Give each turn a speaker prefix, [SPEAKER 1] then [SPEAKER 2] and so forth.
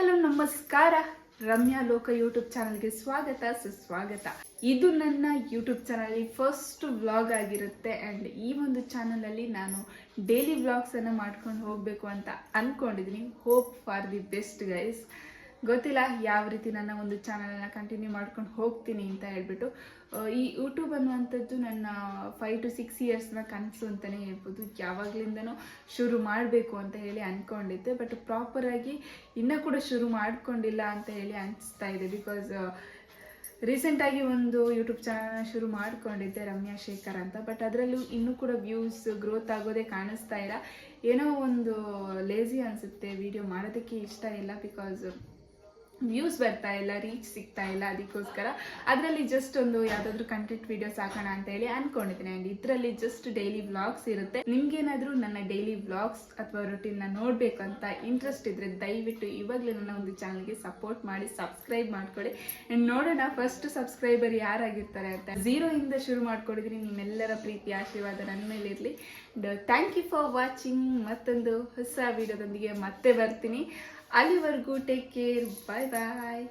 [SPEAKER 1] Hello, ನಮಸ್ಕಾರ. ರಮ್ಯಾ ಲೋಕ YouTube ಚಾನಲ್ಗೆ ಸ್ವಾಗತ, ಸುಸ್ವಾಗತ. ಇದು ನನ್ನ ಯೂಟ್ಯೂಬ್ ಚಾನಲ್ ಫಸ್ಟ್ ವ್ಲಾಗ್ ಆಗಿರುತ್ತೆ. ಆ್ಯಂಡ್ ಈ ಒಂದು ಚಾನಲಲ್ಲಿ ನಾನು ಡೈಲಿ ವ್ಲಾಗ್ಸನ್ನು ಮಾಡ್ಕೊಂಡು ಹೋಗಬೇಕು ಅಂತ ಅಂದ್ಕೊಂಡಿದ್ದೀನಿ hope for the best guys ಗೊತ್ತಿಲ್ಲ ಯಾವ ರೀತಿ ನನ್ನ ಒಂದು ಚಾನಲನ್ನು ಕಂಟಿನ್ಯೂ ಮಾಡ್ಕೊಂಡು ಹೋಗ್ತೀನಿ ಅಂತ ಹೇಳ್ಬಿಟ್ಟು. ಈ ಯೂಟ್ಯೂಬ್ ಅನ್ನುವಂಥದ್ದು ನನ್ನ ಫೈವ್ ಟು ಸಿಕ್ಸ್ ಇಯರ್ಸ್ನ ಕನಸು ಅಂತಲೇ ಹೇಳ್ಬೋದು. ಯಾವಾಗಲಿಂದನೂ ಶುರು ಮಾಡಬೇಕು ಅಂತ ಹೇಳಿ ಅಂದ್ಕೊಂಡಿದ್ದೆ ಬಟ್ ಪ್ರಾಪರಾಗಿ ಇನ್ನೂ ಕೂಡ ಶುರು ಮಾಡಿಕೊಂಡಿಲ್ಲ ಅಂತ ಹೇಳಿ ಅನಿಸ್ತಾ ಇದೆ. ಬಿಕಾಸ್ ರೀಸೆಂಟಾಗಿ ಒಂದು ಯೂಟ್ಯೂಬ್ ಚಾನಲ್ನ ಶುರು ಮಾಡಿಕೊಂಡಿದ್ದೆ ರಮ್ಯಾ ಶೇಖರ್ ಅಂತ. ಬಟ್ ಅದರಲ್ಲೂ ಇನ್ನೂ ಕೂಡ ವ್ಯೂಸ್ ಗ್ರೋತ್ ಆಗೋದೇ ಕಾಣಿಸ್ತಾ ಇಲ್ಲ. ಏನೋ ಒಂದು ಲೇಜಿ ಅನಿಸುತ್ತೆ ವಿಡಿಯೋ ಮಾಡೋದಕ್ಕೆ ಇಷ್ಟ ಇಲ್ಲ ಬಿಕಾಸ್ ವ್ಯೂಸ್ ಬರ್ತಾ ಇಲ್ಲ ರೀಚ್ ಸಿಗ್ತಾ ಇಲ್ಲ ಅದಕ್ಕೋಸ್ಕರ. ಅದರಲ್ಲಿ ಜಸ್ಟ್ ಒಂದು ಯಾವುದಾದ್ರೂ ಕಂಟೆಂಟ್ ವಿಡಿಯೋಸ್ ಹಾಕೋಣ ಅಂತ ಹೇಳಿ ಅನ್ಕೊಂಡಿದ್ದೀನಿ. ಆ್ಯಂಡ್ ಇದರಲ್ಲಿ ಜಸ್ಟ್ ಡೈಲಿ ವ್ಲಾಗ್ಸ್ ಇರುತ್ತೆ. ನಿಮ್ಗೇನಾದರೂ ನನ್ನ ಡೈಲಿ ವ್ಲಾಗ್ಸ್ ಅಥವಾ ರೊಟೀನ್ನ ನೋಡಬೇಕು ಅಂತ ಇಂಟ್ರೆಸ್ಟ್ ಇದ್ರೆ ದಯವಿಟ್ಟು ಇವಾಗಲೇ ನನ್ನ ಒಂದು ಚಾನಲ್ಗೆ ಸಪೋರ್ಟ್ ಮಾಡಿ ಸಬ್ಸ್ಕ್ರೈಬ್ ಮಾಡ್ಕೊಳ್ಳಿ. ಆ್ಯಂಡ್ ನೋಡೋಣ ಫಸ್ಟ್ ಸಬ್ಸ್ಕ್ರೈಬರ್ ಯಾರಾಗಿರ್ತಾರೆ ಅಂತ. ಝೀರೋಯಿಂದ ಶುರು ಮಾಡ್ಕೊಂಡಿದ್ದೀನಿ ನಿಮ್ಮೆಲ್ಲರ ಪ್ರೀತಿ, ಆಶೀರ್ವಾದ ನನ್ನ ಮೇಲೆ ಇರಲಿ. ಥ್ಯಾಂಕ್ ಯು ಫಾರ್ ವಾಚಿಂಗ್ ಮತ್ತೊಂದು ಹೊಸ ವಿಡಿಯೋದೊಂದಿಗೆ ಮತ್ತೆ ಬರ್ತೀನಿ. ಅಲ್ಲಿವರೆಗೂ ಟೇಕ್ ಕೇರ್ ಬಾಯ್ bye.